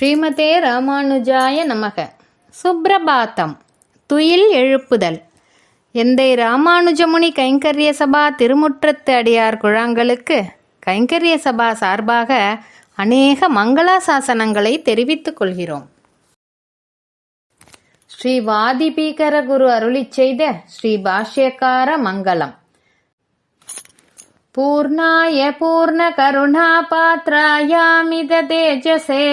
ஸ்ரீமதே ராமானுஜாய நமக. சுப்பிரபாத்தம் துயில் எழுப்புதல். எந்தை ராமானுஜமுனி கைங்கரிய சபா திருமுற்றத்து அடியார் குழாங்களுக்கு கைங்கரிய சபா சார்பாக அநேக மங்களாசாசனங்களை தெரிவித்துக் கொள்கிறோம். ஸ்ரீ வாதிபீகர குரு அருளி செய்த ஸ்ரீ பாஷ்யக்கார மங்களம். பூர்ணாய பூர்ண கருணா பாத்ராயாமித தேஜசே.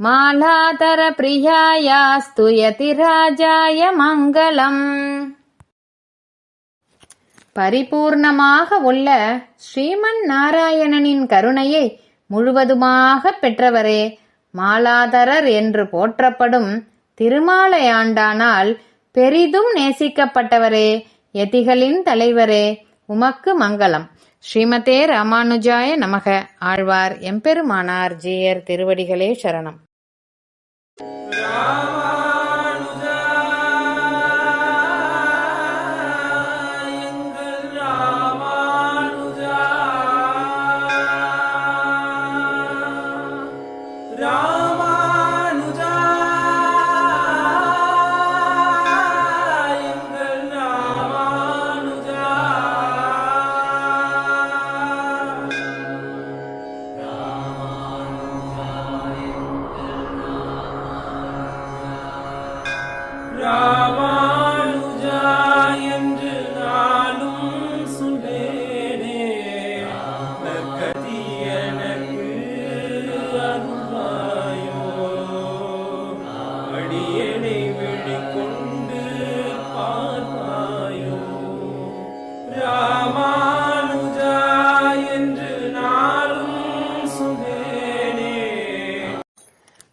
मालातरप्रियायास्तु यतिराजाय மங்களம் பரிபூர்ணமாக உள்ள ஸ்ரீமன் நாராயணனின் கருணையை முழுவதுமாக பெற்றவரே மாலாதரர் என்று போற்றப்படும் திருமாலையாண்டானால் பெரிதும் நேசிக்கப்பட்டவரே யதிகளின் தலைவரே உமக்கு மங்களம் ஸ்ரீமதே ராமானுஜாய நமக ஆழ்வார் எம்பெருமானார் ஜீயர் திருவடிகளே சரணம் 아멘.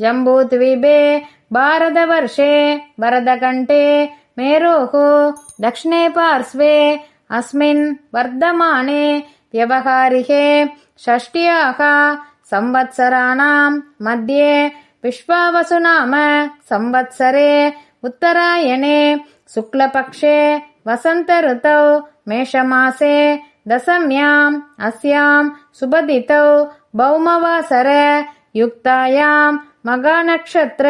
जम्बूद्वीपे भारतवर्षे वरदकण्ठे मेरोः दक्षिणे पार्श्वे अस्मिन् वर्धमाने व्यवहारिके षष्ट्याः संवत्सराणां मध्ये विश्वावसुनाम संवत्सरे उत्तरायणे शुक्लपक्षे वसन्तऋतौ मेषमासे दशम्याम् अस्याम् सुबदितौ भौमवासर युक्तायाम् मगानक्षत्र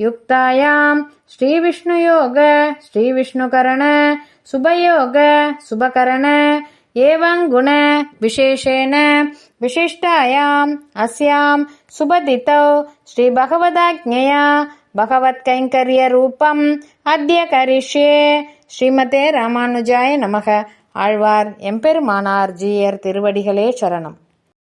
युक्तायाम् श्रीविष्णुयोग श्रीविष्णुकरण शुभयोग शुभकरण एवं गुण विशेषेण विशिष्टायाम् अस्याम् सुबदितौ श्रीभगवदाज्ञया भगवत्कैङ्कर्यरूपम् अद्य करिष्ये ஸ்ரீமதே ராமானுஜாய நமக ஆழ்வார் எம்பெருமானார் ஜீயர் திருவடிகளே சரணம்